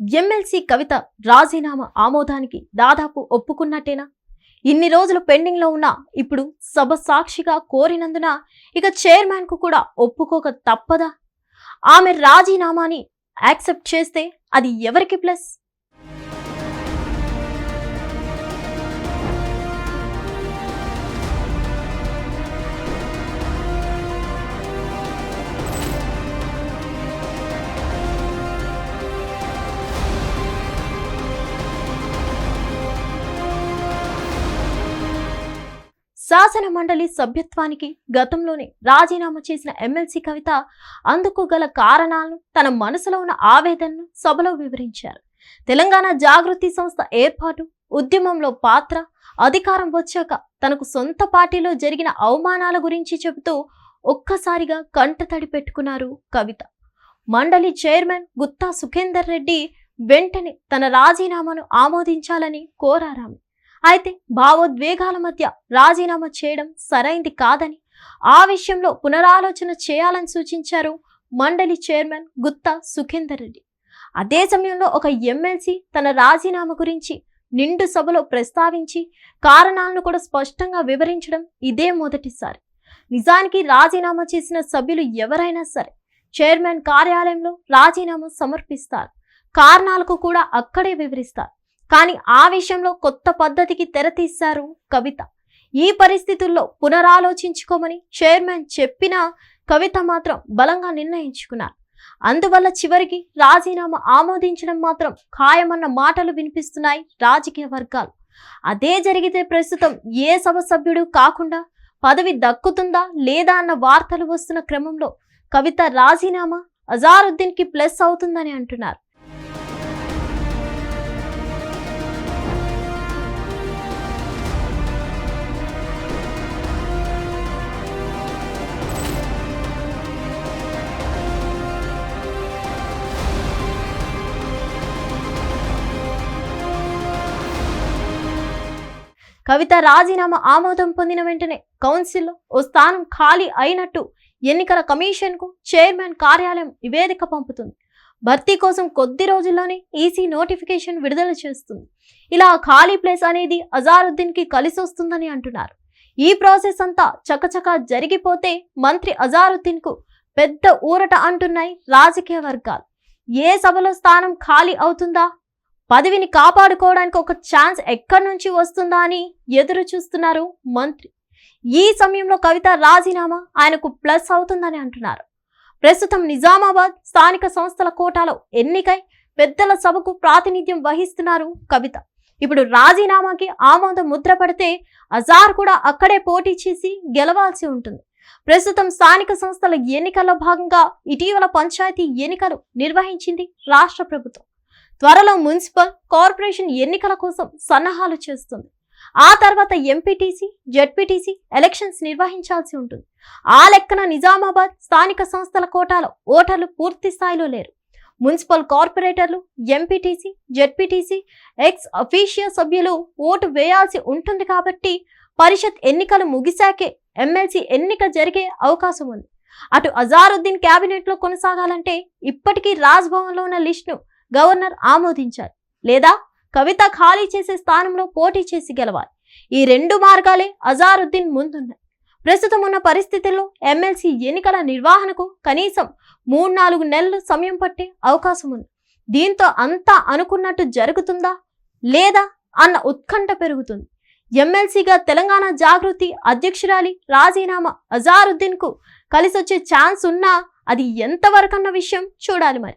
MLC కవిత రాజీనామా ఆమోదానికి దాదాపు ఒప్పుకున్నట్టేనా? ఇన్ని రోజులు పెండింగ్లో ఉన్న ఇప్పుడు సభ సాక్షిగా కోరినందున ఇక చైర్మన్కు కూడా ఒప్పుకోక తప్పదా? ఆమె రాజీనామాని యాక్సెప్ట్ చేస్తే అది ఎవరికి ప్లస్? శాసన మండలి సభ్యత్వానికి గతంలోనే రాజీనామా చేసిన ఎమ్మెల్సీ కవిత అందుకు గల కారణాలను తన మనసులో ఉన్న ఆవేదనను సభలో వివరించారు. తెలంగాణ జాగృతి సంస్థ ఏర్పాటు ఉద్యమంలో పాత్ర అధికారం వచ్చాక తనకు సొంత పార్టీలో జరిగిన అవమానాల గురించి చెబుతూ ఒక్కసారిగా కంట తడి పెట్టుకున్నారు కవిత. మండలి చైర్మన్ గుత్తా సుఖేందర్ రెడ్డి వెంటనే తన రాజీనామాను ఆమోదించాలని కోరారామె. అయితే భావోద్వేగాల మధ్య రాజీనామా చేయడం సరైంది కాదని ఆ విషయంలో పునరాలోచన చేయాలని సూచించారు మండలి చైర్మన్ గుత్తా సుఖేందర్ రెడ్డి. అదే సమయంలో ఒక ఎమ్మెల్సీ తన రాజీనామా గురించి నిండు సభలో ప్రస్తావించి కారణాలను కూడా స్పష్టంగా వివరించడం ఇదే మొదటిసారి. నిజానికి రాజీనామా చేసిన సభ్యులు ఎవరైనా సరే చైర్మన్ కార్యాలయంలో రాజీనామా సమర్పిస్తారు. కారణాలకు కూడా అక్కడే వివరిస్తారు. కానీ ఆ విషయంలో కొత్త పద్ధతికి తెరతీశారు కవిత. ఈ పరిస్థితుల్లో పునరాలోచించుకోమని చైర్మన్ చెప్పినా కవిత మాత్రం బలంగా నిర్ణయించుకున్నారు. అందువల్ల చివరికి రాజీనామా ఆమోదించడం మాత్రం ఖాయమన్న మాటలు వినిపిస్తున్నాయి రాజకీయ వర్గాలు. అదే జరిగితే ప్రస్తుతం ఏ సభ సభ్యుడు కాకుండా పదవి దక్కుతుందా లేదా అన్న వార్తలు వస్తున్న క్రమంలో కవిత రాజీనామా అజారుద్దీన్కి ప్లస్ అవుతుందని అంటున్నారు. కవిత రాజీనామా ఆమోదం పొందిన వెంటనే కౌన్సిల్లో ఓ స్థానం ఖాళీ అయినట్టు ఎన్నికల కమిషన్కు చైర్మన్ కార్యాలయం నివేదిక పంపుతుంది. భర్తీ కోసం కొద్ది రోజుల్లోనే ఈసీ నోటిఫికేషన్ విడుదల చేస్తుంది. ఇలా ఖాళీ ప్లేస్ అనేది అజారుద్దీన్కి కలిసి వస్తుందని అంటున్నారు. ఈ ప్రాసెస్ అంతా చకచకా జరిగిపోతే మంత్రి అజారుద్దీన్కు పెద్ద ఊరట అంటున్నాయి రాజకీయ వర్గాలు. ఏ సభలో స్థానం ఖాళీ అవుతుందా? పదవిని కాపాడుకోవడానికి ఒక ఛాన్స్ ఎక్కడి నుంచి వస్తుందా అని ఎదురు చూస్తున్నారు మంత్రి. ఈ సమయంలో కవిత రాజీనామా ఆయనకు ప్లస్ అవుతుందని అంటున్నారు. ప్రస్తుతం నిజామాబాద్ స్థానిక సంస్థల కోటాలో ఎన్నికై పెద్దల సభకు ప్రాతినిధ్యం వహిస్తున్నారు కవిత. ఇప్పుడు రాజీనామాకి ఆమోదం ముద్ర పడితే అజార్ కూడా అక్కడే పోటీ చేసి గెలవాల్సి ఉంటుంది. ప్రస్తుతం స్థానిక సంస్థల ఎన్నికల్లో భాగంగా ఇటీవల పంచాయతీ ఎన్నికలు నిర్వహించింది రాష్ట్ర ప్రభుత్వం. త్వరలో మున్సిపల్ కార్పొరేషన్ ఎన్నికల కోసం సన్నాహాలు చేస్తుంది. ఆ తర్వాత ఎంపీటీసీ జెడ్పీటీసీ ఎలక్షన్స్ నిర్వహించాల్సి ఉంటుంది. ఆ లెక్కన నిజామాబాద్ స్థానిక సంస్థల కోటాలో ఓటర్లు పూర్తి స్థాయిలో లేరు. మున్సిపల్ కార్పొరేటర్లు ఎంపీటీసీ జెడ్పీటీసీ ఎక్స్ అఫీషియల్ సభ్యులు ఓటు వేయాల్సి ఉంటుంది కాబట్టి పరిషత్ ఎన్నికలు ముగిశాకే ఎమ్మెల్సీ ఎన్నిక జరిగే అవకాశం ఉంది. అటు అజారుద్దీన్ క్యాబినెట్లో కొనసాగాలంటే ఇప్పటికీ రాజ్భవన్లో ఉన్న లిస్టును గవర్నర్ ఆమోదించాలి లేదా కవిత ఖాళీ చేసే స్థానంలో పోటీ చేసి గెలవాలి. ఈ రెండు మార్గాలే అజారుద్దీన్ ముందున్నాయి. ప్రస్తుతం ఉన్న పరిస్థితుల్లో ఎమ్మెల్సీ ఎన్నికల నిర్వహణకు కనీసం మూడు నాలుగు నెలలు సమయం పట్టే అవకాశం ఉంది. దీంతో అంతా అనుకున్నట్టు జరుగుతుందా లేదా అన్న ఉత్కంఠ పెరుగుతుంది. ఎమ్మెల్సీగా తెలంగాణ జాగృతి అధ్యక్షురాలి రాజీనామా అజారుద్దీన్కు కలిసొచ్చే ఛాన్స్ ఉన్నా అది ఎంతవరకన్న విషయం చూడాలి మరి.